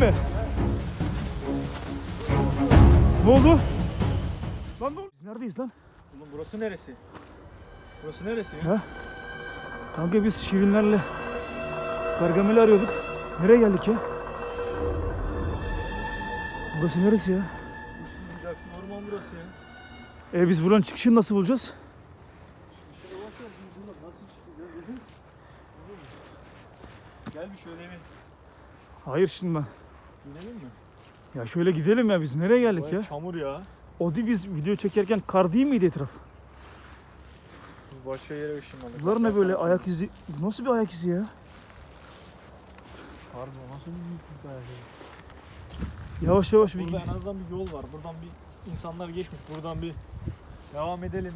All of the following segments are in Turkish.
mi? Ne oldu? Lan ne oldu? Biz neredeyiz lan? Oğlum burası neresi? Burası neresi ya? Ha? Kanka biz Şirinlerle Gargamel'i arıyorduk. Nereye geldik ya? Burası neresi ya? Uçsuz bucaksız orman burası ya. E biz buranın çıkışını nasıl bulacağız? Şöyle baksana biz buradan nasıl çıkacağız dedim. Gel bir şöyle bir Hayır şimdi ben. Gidelim mi? Ya şöyle gidelim ya biz nereye geldik Vay ya? Çamur ya. O değil biz video çekerken kar değil miydi etraf? Biz başka yere ışınlandık. Bunlar ne böyle ayak izi? Bu Nasıl bir ayak izi ya? Pardon nasıl bir ayak izi? Yavaş yavaş bir Burada en azından bir yol var. Buradan bir insanlar geçmiş. Buradan bir devam edelim.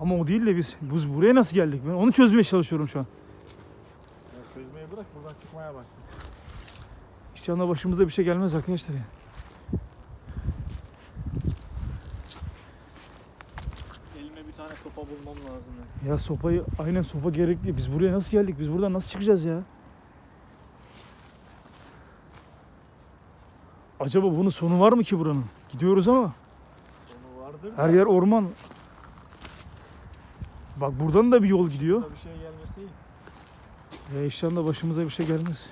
Ama o değil de biz, biz buraya nasıl geldik? Ben onu çözmeye çalışıyorum şu an. Ya çözmeyi bırak buradan çıkmaya başsın. İnşallah başımıza bir şey gelmez arkadaşlar ya. Elime bir tane sopa bulmam lazım ya. Ya sopayı aynen sopa gerekli. Biz buraya nasıl geldik? Biz buradan nasıl çıkacağız ya? Acaba bunun sonu var mı ki buranın? Gidiyoruz ama Onu vardır. her yer orman. Bak buradan da bir yol gidiyor. Bir şey gelmesi iyi. Ya inşallah başımıza bir şey gelmez.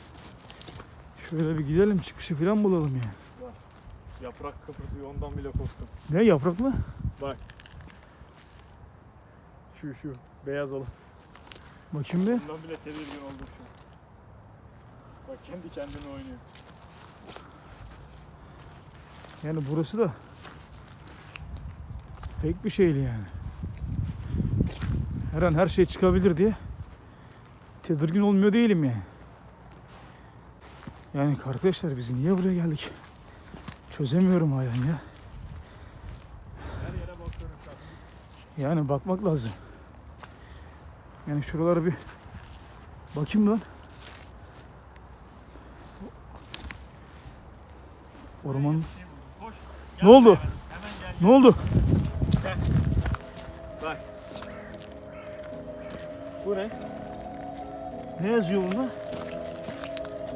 Şöyle bir gidelim çıkışı falan bulalım ya. Yaprak kıpırdıyor ondan bile korktum. Ne yaprak mı? Şu şu beyaz olan. Bakayım bir. Bundan bile tedirgin oldum şu an. Bak kendi kendine oynuyor. Yani burası da pek bir şeyli yani. Her an her şey çıkabilir diye tedirgin olmuyor değilim yani. Yani arkadaşlar biz niye buraya geldik? Çözemiyorum halen ya. Yani bakmak lazım. Yani şuralara bir bakayım lan. Orman. Ne oldu? Hemen, ne oldu? Bak. Bu ne? Ne yazıyor bunda?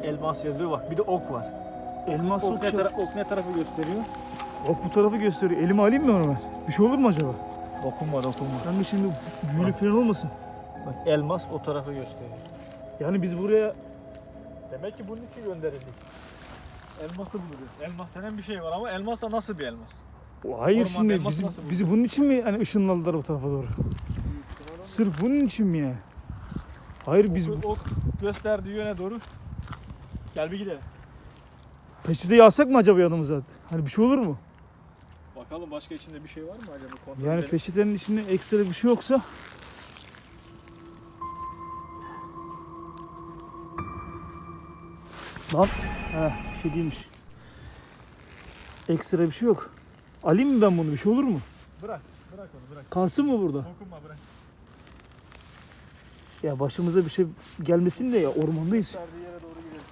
Elmas yazıyor bak. Bir de ok var. Elmas Ok ok, ne, tara- ok ne tarafı gösteriyor? ok bu tarafı gösteriyor. Elimi alayım mı onu ben? Bir şey olur mu acaba? Dokunma dokunma. Kanka şimdi büyülü falan olmasın. Bak elmas o tarafı gösteriyor. Yani biz buraya Demek ki bunun için gönderildik. Elması bulacağız. Elmas denen bir şey var ama elmas da nasıl bir elmas? hayır Orman şimdi bizi, nasıl bizi bunun için mi hani ışınladılar o tarafa doğru? Sırf bunun için mi ya? Hayır biz Ok, ok gösterdiği yöne doğru. Gel bir gidelim. peçeteyi alsak mı acaba yanımıza? Hani bir şey olur mu? Bakalım başka içinde bir şey var mı acaba? Kontrol Yani edelim. peçetenin içinde ekstra bir şey yoksa Lan Heh, bir şey değilmiş. Ekstra bir şey yok. Alayım mı ben bunu? Bir şey olur mu? Bırak. Bırak onu bırak. Kalsın mı burada? Dokunma bırak. Ya başımıza bir şey gelmesin de ya ormandayız. Gösterdiği yere doğru gidelim.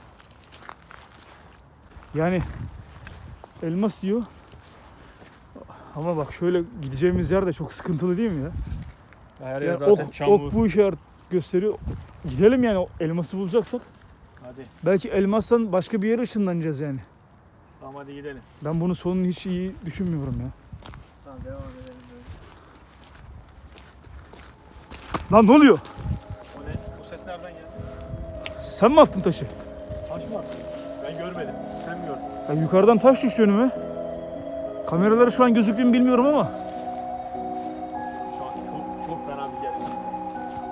Yani elmas diyor. Ama bak şöyle gideceğimiz yer de çok sıkıntılı değil mi ya? Her Yani ok, ok bu işaret gösteriyor. Gidelim yani elması bulacaksak. Hadi. Belki elmastan başka bir yere ışınlanacağız yani. Tamam hadi gidelim. Ben bunun sonunu hiç iyi düşünmüyorum ya. Tamam devam edelim. Lan ne oluyor? O ne? Bu ses nereden geldi? Sen mi attın taşı? Taş mı attı? Görmedim. Sen mi gördün? Ya yukarıdan taş düştü önüme. Kameralara şu an gözüktüğümü bilmiyorum ama. Şu an çok, çok fena bir geldi.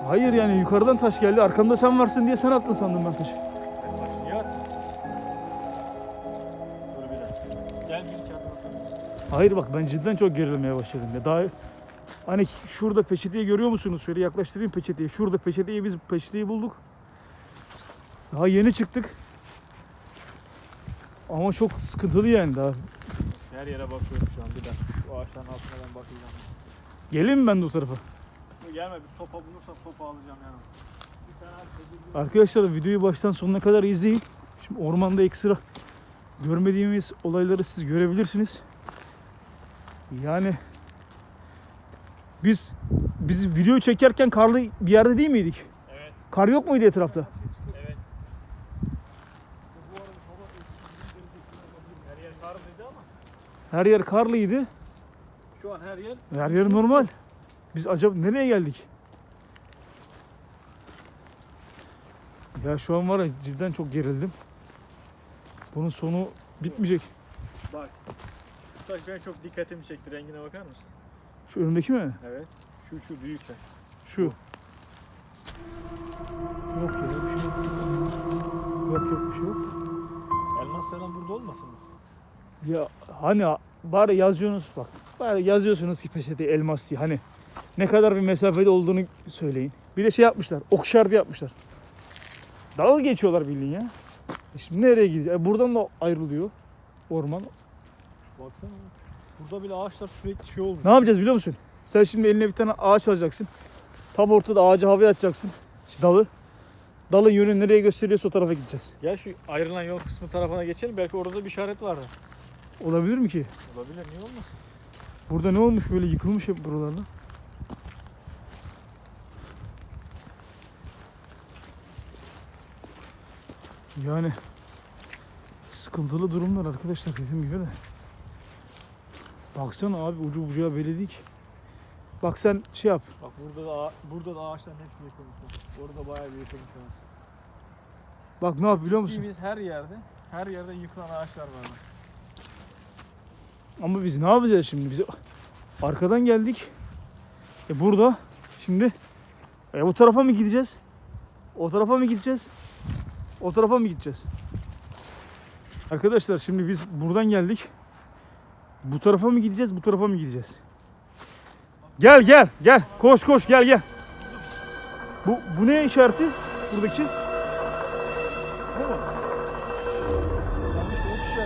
Hayır yani yukarıdan taş geldi. Arkamda sen varsın diye sen attın sandım ben taşı. Ben taşı niye attın? Dur bir dakika. Gel bir iki adım atalım. Hayır bak ben cidden çok gerilmeye başladım ya. Daha hani şurada peçeteyi görüyor musunuz? Şöyle yaklaştırayım peçeteyi. Şurada peçeteyi biz peçeteyi bulduk. Daha yeni çıktık. Ama çok sıkıntılı yani daha. Her yere bakıyorum şu an bir dakika. Şu ağaçların altına ben bakacağım. Geleyim mi ben de o tarafa? Gelme bir sopa bulursam sopa alacağım yanıma. Bir tane tedirgin- Arkadaşlar videoyu baştan sonuna kadar izleyin. Şimdi ormanda ekstra görmediğimiz olayları siz görebilirsiniz. Yani biz biz video çekerken karlı bir yerde değil miydik? Evet. Kar yok muydu etrafta? Evet. Bu arada soba karlıydı ama Her yer karlıydı. şu an her yer Her yer normal. Biz acaba nereye geldik? Ya şu an var ya cidden çok gerildim. Bunun sonu bitmeyecek. bak. Bu taş benim çok dikkatimi çekti. Rengine bakar mısın? Şu önümdeki mi? Evet. Şu şu büyük taş. Şu. Yok ya bir şey yok. Yok yok bir şey yok. Elmas falan burada olmasın mı? Ya hani bari yazıyorsunuz bak. Bari yazıyorsunuz ki peçete elmas diye. Hani ne kadar bir mesafede olduğunu söyleyin. Bir de şey yapmışlar. Okşardı yapmışlar. Dalga geçiyorlar bildiğin ya. E şimdi nereye gideceğiz? E buradan da ayrılıyor orman. Baksana. Burada bile ağaçlar sürekli şey olmuş. Ne yapacağız biliyor musun? Sen şimdi eline bir tane ağaç alacaksın. Tam ortada ağacı havaya atacaksın. İşte dalı. Dalın yönü nereye gösteriyorsa o tarafa gideceğiz. Gel şu ayrılan yol kısmı tarafına geçelim. Belki orada bir işaret vardır. Olabilir mi ki? Olabilir. Niye olmasın? Burada ne olmuş böyle yıkılmış hep buralarda. Yani sıkıntılı durumlar arkadaşlar dediğim gibi de. Baksana abi ucu bucağı beledik. Bak sen şey yap. Bak burada da burada da ağaçların hepsi yıkılmış. Orada bayağı bir yıkılmış. Bak ne yap biliyor musun? Gittiğimiz her yerde, her yerde yıkılan ağaçlar var. Ama biz ne yapacağız şimdi? Biz arkadan geldik. E burada şimdi e bu tarafa mı gideceğiz? O tarafa mı gideceğiz? O tarafa mı gideceğiz? Arkadaşlar şimdi biz buradan geldik. Bu tarafa mı gideceğiz? Bu tarafa mı gideceğiz? Gel gel gel. Koş koş gel gel. Bu bu ne işareti? Buradaki. Bu mu? Yanlış o.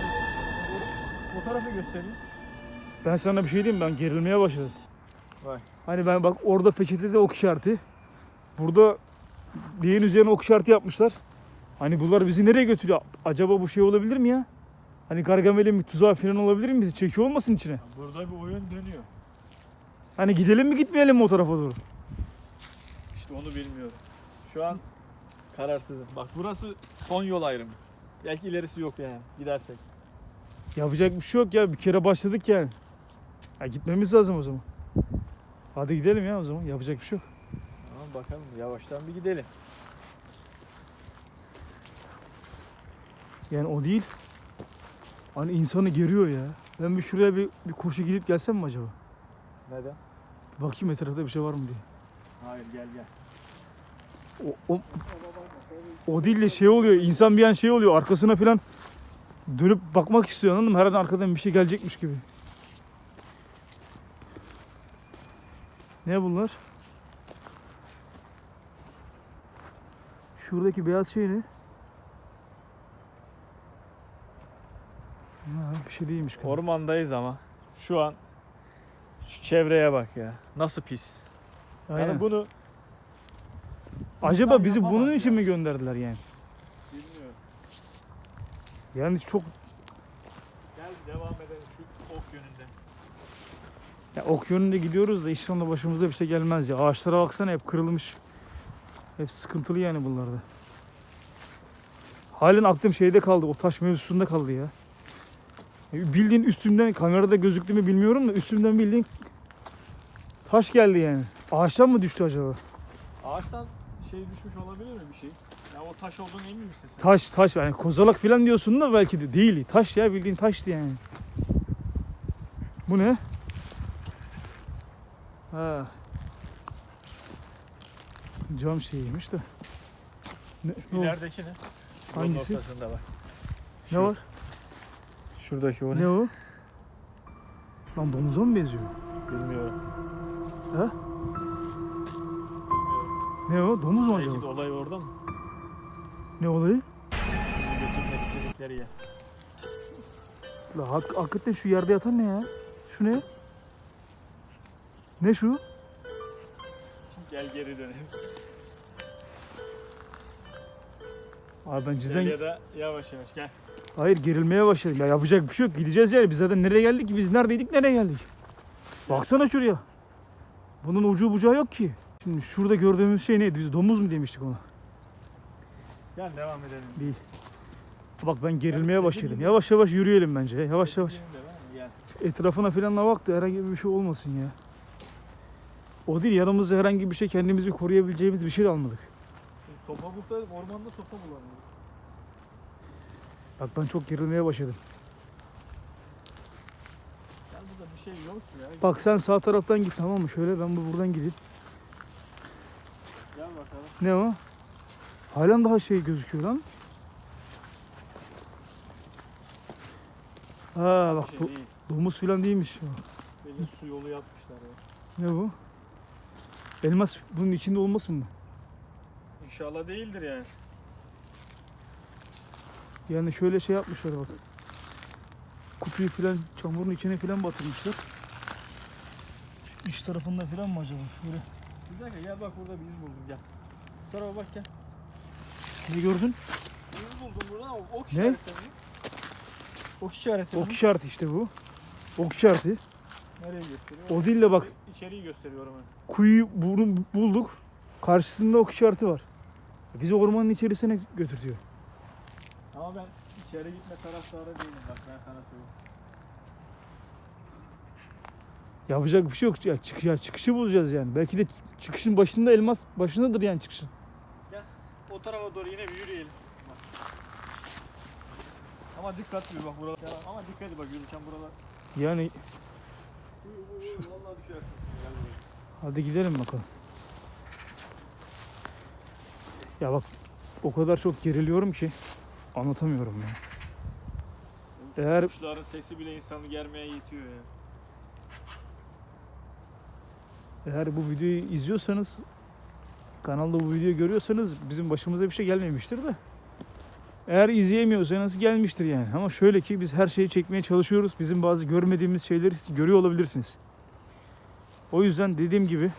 O, tarafı göstereyim. Ben sana bir şey diyeyim ben gerilmeye başladım. Vay. Hani ben bak orada peçetede ok işareti. Burada bileğin üzerine ok işareti yapmışlar. Hani bunlar bizi nereye götürüyor? Acaba bu şey olabilir mi ya? Hani Gargamel'in bir tuzağı falan olabilir mi? Bizi çekiyor olmasın içine? Burada bir oyun dönüyor. Hani gidelim mi gitmeyelim mi o tarafa doğru? İşte onu bilmiyorum. Şu an kararsızım. Bak burası son yol ayrımı. Belki ilerisi yok yani gidersek. Yapacak bir şey yok ya. Bir kere başladık yani. Ya gitmemiz lazım o zaman. Hadi gidelim ya o zaman. Yapacak bir şey yok. Tamam bakalım yavaştan bir gidelim. Yani o değil. Hani insanı geriyor ya. Ben bir şuraya bir, bir koşu gidip gelsem mi acaba? Neden? Bakayım etrafta bir şey var mı diye. Hayır gel gel. O, o, o değil de şey oluyor. insan bir an şey oluyor. Arkasına falan dönüp bakmak istiyor anladın mı? Her an arkadan bir şey gelecekmiş gibi. Ne bunlar? Şuradaki beyaz şey ne? Ha, bir şey değilmiş. galiba. Ormandayız ama şu an şu çevreye bak ya. Nasıl pis. Aynen. Yani bunu Acaba bizi bunun için ya. mi gönderdiler yani? bilmiyorum. Yani çok Gel devam edelim şu ok yönünden. Ya ok yönünde gidiyoruz da inşallah başımıza bir şey gelmez ya. Ağaçlara baksana hep kırılmış. Hep sıkıntılı yani bunlarda. Halen aklım şeyde kaldı. O taş mevzusunda kaldı ya. Ya Bildiğin üstümden kamerada gözüktü mü bilmiyorum da üstümden bildiğin taş geldi yani. Ağaçtan mı düştü acaba? Ağaçtan şey düşmüş olabilir mi bir şey? Ya o taş olduğunu emin misin sen? Taş taş yani kozalak falan diyorsun da belki de değil. Taş ya bildiğin taştı yani. Bu ne? Ha. Cam şeyiymiş de. Ne, ne? İlerideki ne? Yolun Hangisi? ortasında bak. ne var? Şuradaki o Ne o? Lan domuza mı benziyor? Bilmiyorum. Ha? Ne o? Domuz mu Belki de acaba? olay orada mı? Ne olayı? Bizi götürmek istedikleri yer. La hak, hakikaten şu yerde yatan ne ya? Şu ne? Ne şu? Gel geri dönelim. Abi ben Gel cidden... ya da yavaş yavaş gel. Hayır gerilmeye başladım. Ya yapacak bir şey yok. Gideceğiz yani. Biz zaten nereye geldik ki? Biz neredeydik nereye geldik? Baksana şuraya. Bunun ucu bucağı yok ki. Şimdi şurada gördüğümüz şey neydi? Biz domuz mu demiştik ona? Gel devam edelim. Bir. Bak ben gerilmeye başladım. Yavaş yavaş yürüyelim bence. Yavaş yavaş. Gel. Etrafına falan da bak da herhangi bir şey olmasın ya. O değil yanımızda herhangi bir şey kendimizi koruyabileceğimiz bir şey de almadık. Sopa bulsaydım ormanda sopa bulamıyordum. Bak ben çok gerilmeye başladım. Ya burada bir şey yok ki ya. Bak sen sağ taraftan git tamam mı? Şöyle ben bu buradan gideyim. Gel bakalım. Ne o? Halen daha şey gözüküyor lan. Ha bak şey bu değil. domuz falan değilmiş. Belli su yolu yapmışlar ya. Ne bu? Elmas bunun içinde olmasın mı? İnşallah değildir yani. Yani şöyle şey yapmışlar bak. Kutuyu falan çamurun içine falan batırmışlar. İç tarafında falan mı acaba? Şöyle. Bir dakika gel bak burada bir iz buldum gel. Bu tarafa bak gel. Ne gördün? İz buldum burada ok Ne? işaretleri. Ok işareti. Ok işareti işte bu. Ok işareti. Nereye gösteriyor? O değil de bak İçeriği gösteriyorum ben. kuyuyu bunu bulduk. Karşısında ok işareti var. Bizi ormanın içerisine götürüyor. Ama ben içeri gitme taraftarı değilim bak ben sana söyleyeyim. Yapacak bir şey yok. Ya, çık, ya çıkışı bulacağız yani. Belki de çıkışın başında elmas başındadır yani çıkışın. O tarafa doğru yine bir yürüyelim. Bak. Ama dikkatli bak buralar. Ama dikkatli bak yürürken buralar. Yani Hadi gidelim bakalım. Ya bak o kadar çok geriliyorum ki anlatamıyorum ya. Eğer- Kuşların sesi bile insanı germeye yetiyor ya. Eğer bu videoyu izliyorsanız kanalda bu videoyu görüyorsanız bizim başımıza bir şey gelmemiştir de. Eğer izleyemiyorsanız gelmiştir yani. Ama şöyle ki biz her şeyi çekmeye çalışıyoruz. Bizim bazı görmediğimiz şeyleri görüyor olabilirsiniz. O yüzden dediğim gibi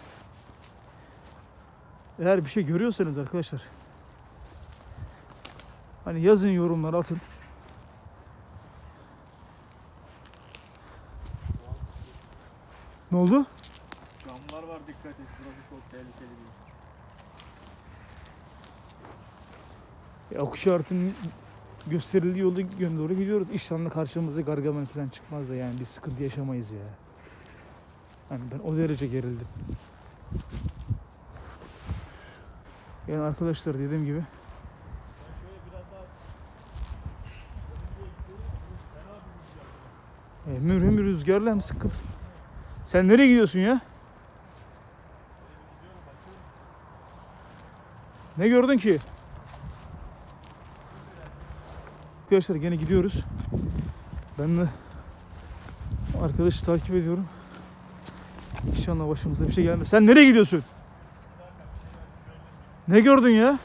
eğer bir şey görüyorsanız arkadaşlar hani yazın yorumlara atın. Ne oldu? Camlar var dikkat et. Burası çok tehlikeli bir yer. Ya, ok işaretinin gösterildiği yolda yöne doğru gidiyoruz. İnşallah karşımıza gargamel falan çıkmaz da yani bir sıkıntı yaşamayız ya. Yani ben o derece gerildim. Yani arkadaşlar dediğim gibi bir rüzgar. hem rüzgarlı hem sıkıntı. Sen nereye gidiyorsun ya? Ne gördün ki? Arkadaşlar gene gidiyoruz. Ben de arkadaşı takip ediyorum. İnşallah başımıza bir şey gelmez. Sen nereye gidiyorsun? Ne gördün ya?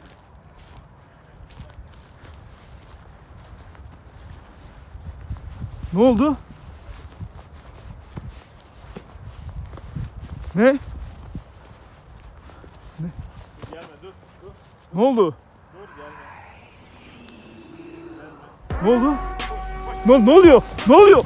Ne oldu? Ne? Gelme dur dur Ne oldu? dur gelme. Ne oldu? Ne, ne oluyor? Ne oluyor?